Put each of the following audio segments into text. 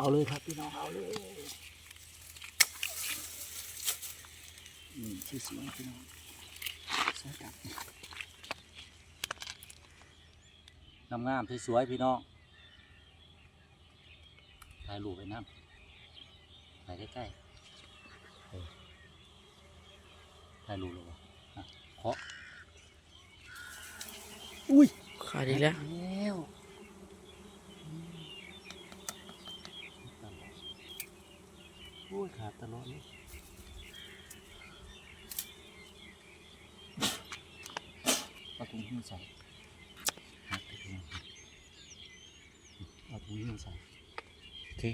เอาเลยครับพี่น้องเอาเลยอืมชื่อสวยพี่น้องสวยจับงามๆสวยพี่น้องถ่ายรูปไปน้ำถ่ายใกล้ๆถ่ายรูปเลยวะเคาะอุ้ยขาดอีกแล้ว แล้วโอ้ยขาดตลอดเลยเอาถุงหิ้วใส่หักไปทีนึงเอาถุงหิ้วใส่โอเค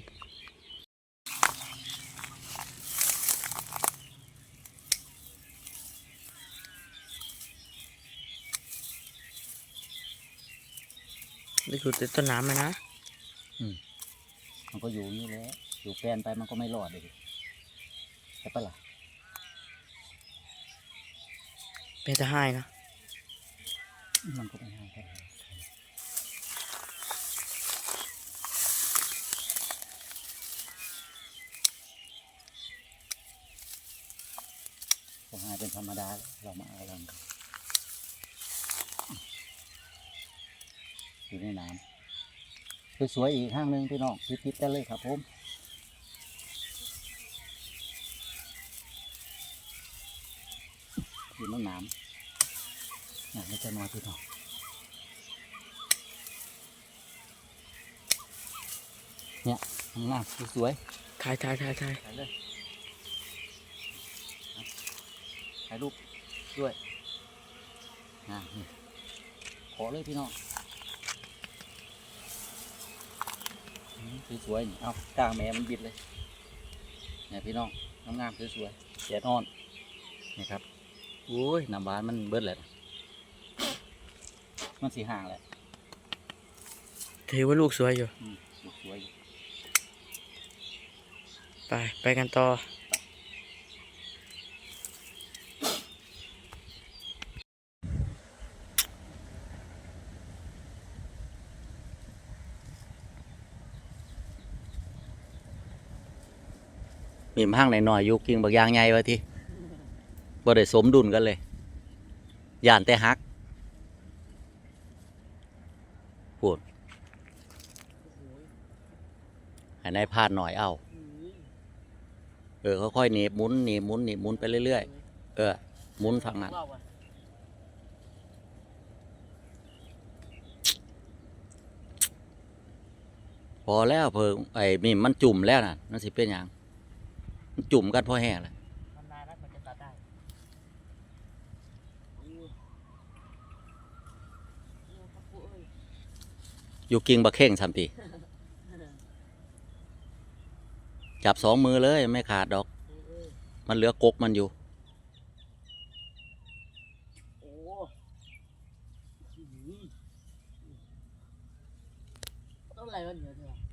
นี่คือติดต้นน้ำไหมนะมันก็อยู่อย่างนี่แหละ อยู่แฟนไปมันก็ไม่รอดเลยดิใช่ปะล่ะเป็นจะให้นะ มันก็ไม่ให้ใครก็ให้เป็นธรรมดาแล้วเรามาเอาลังกันอยู่ในน้ำสวยๆอีกข้างหนึ่งพี่น้องคิดๆกันเลยครับผม อยู่ในน้ำน่ะไม่จะนอนพี่น้องเนี่ยข้างหน้าสวยถ่ายถ่ายถ่ายถ่ายๆถ่ายเลยถ่ายรูปด้วยนะนี่ขอเลยพี่น้องอืมสวยๆนี่เอากลางแม่มันบิดเลยเนี่ยพี่น้องงามๆสวยๆเสียนอนนี่ครับ โอ้ยน้ำบานมันเบิดเลยนะมันสีห่างแหละถือว่าลูกสวยอยู่อืมสวยอยู่ไป ไปกันต่อมีมห้างหน่อยๆอยู่กิ่งบักยางใหญ่ไว้ที บ่ได้สมดุลกันเลยย่านแต่ฮักพูดให้นายพาดหน่อยเอาเออค่อยๆหนีบหมุนหนีบหมุนหนีบหมุนไปเรื่อยๆเออหมุนฝั่งนั้นพอแล้วเพิ่งไอ้นี่มันจุ่มแล้วน่ะนั่นสิเป็นหยังมันจุ่มกันพอแห้งเลย มันนานแล้วมันจะตัดได้ อยู่กิ่งบะเข่งสัมปีจับสองมือเลยไม่ขาดดอก มันเหลือกกมันอยู่ต้องอะไรวะเหนือเธอ